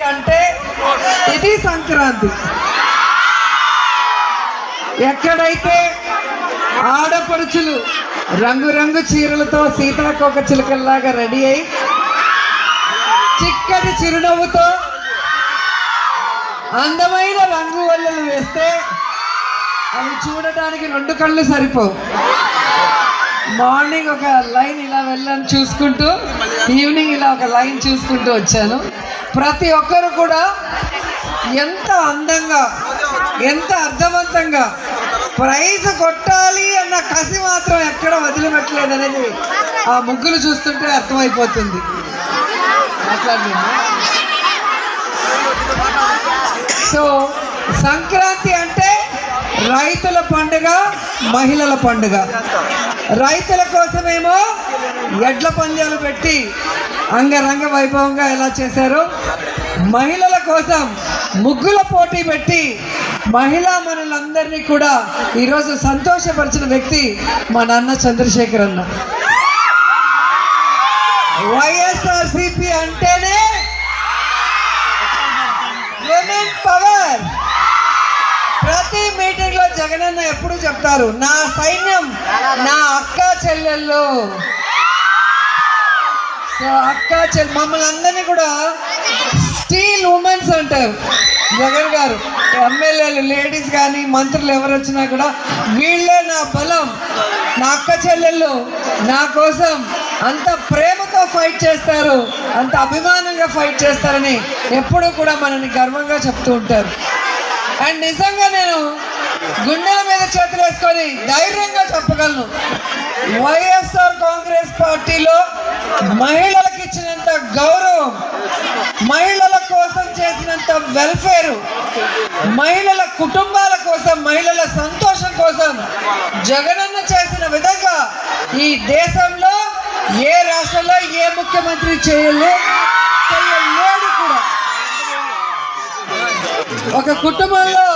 అంటే ఇది సంక్రాంతి. ఎక్కడైతే ఆడపడుచులు రంగురంగు చీరలతో సీతాకోక చిలుకల్లాగా రెడీ అయి చిక్కటి చిరునవ్వుతో అందమైన రంగు వల్లలు వేస్తే అవి చూడటానికి రెండు కళ్ళు సరిపోవు. మార్నింగ్ ఒక లైన్ ఇలా వెళ్ళాను చూసుకుంటూ ఈవినింగ్ ఇలా ఒక లైన్ చూసుకుంటూ వచ్చాను. ప్రతి ఒక్కరు కూడా ఎంత అందంగా ఎంత అర్థవంతంగా ప్రైజ్ కొట్టాలి అన్న కసి మాత్రం ఎక్కడ వదిలిపెట్టలేదు అనేది ఆ ముగ్గులు చూస్తుంటే అర్థమైపోతుంది. సో సంక్రాంతి అంటే రైతుల పండుగ మహిళల పండుగ. రైతుల కోసమేమో ఎడ్ల పందాలు పెట్టి అంగరంగ వైభవంగా ఎలా చేశారు? మహిళల కోసం ముగ్గుల పోటీ పెట్టి మహిళా మనులందరినీ కూడా ఈరోజు సంతోషపరిచిన వ్యక్తి మా నాన్న చంద్రశేఖర్ అన్న. వైఎస్ఆర్సిపి అంటేనే విమెన్ పవర్. ప్రతి మీటింగ్లో జగనన్న ఎప్పుడు చెప్తారు నా సైన్యం నా అక్క చెల్లెళ్ళు అక్క చెల్లి మమ్మల్ని అందరినీ కూడా స్టీల్ ఉమెన్స్ అంటారు. జగన్ గారు ఎమ్మెల్యేలు లేడీస్ కానీ మంత్రులు ఎవరు వచ్చినా కూడా వీళ్ళే నా బలం. నా అక్క చెల్లెళ్ళు నా కోసం అంత ప్రేమతో ఫైట్ చేస్తారు అంత అభిమానంగా ఫైట్ చేస్తారని ఎప్పుడూ కూడా మనని గర్వంగా చెప్తూ ఉంటారు. అండ్ నిజంగా నేను గుండెల మీద చేతులు వేసుకొని ధైర్యంగా చెప్పగలను. వైఎస్ఆర్ కాంగ్రెస్ పార్టీలో మహిళలకు ఇచ్చినంత గౌరవం మహిళల కోసం చేసినంత వెల్ఫేరు మహిళల కుటుంబాల కోసం మహిళల సంతోషం కోసం జగనన్న చేసిన విధంగా ఈ దేశంలో ఏ రాష్ట్రంలో ఏ ముఖ్యమంత్రి చేయలే చేయలేడు కూడా. ఒక కుటుంబంలో